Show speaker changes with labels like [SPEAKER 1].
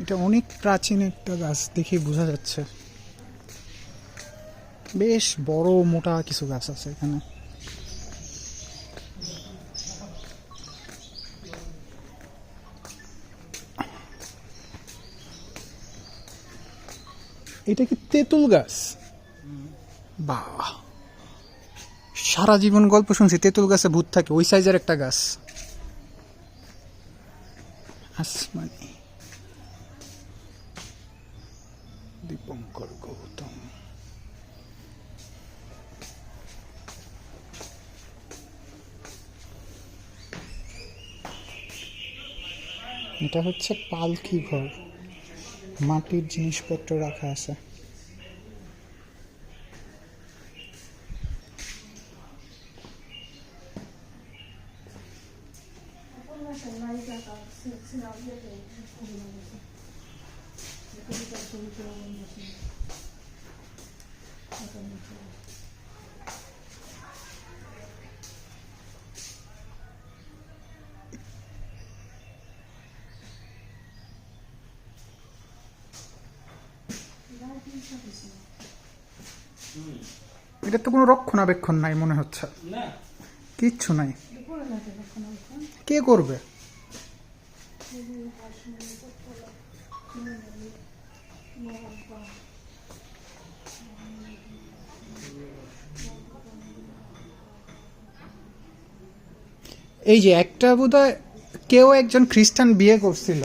[SPEAKER 1] এটা অনেক প্রাচীন একটা গাছ দেখেই বোঝা যাচ্ছে। বেশ বড় মোটা কিছু গাছ আছে এখানে। এটা কি তেঁতুল গাছ? বাহ। সারা জীবন গল্প শুনছি, তেঁতুল গাছে ভূত থাকে, ওই সাইজের একটা গাছ। আসমানি। দীপঙ্কর গৌতম এটা হচ্ছে পালকি ঘর। মাটির জিনিসপত্র রাখা আছে। এটা তো কোনো রক্ষণাবেক্ষণ নাই মনে হচ্ছে। কিচ্ছু নাই। কে করবে? এই যে একটা বোধহয় কেউ একজন খ্রিস্টান বিয়ে করছিল।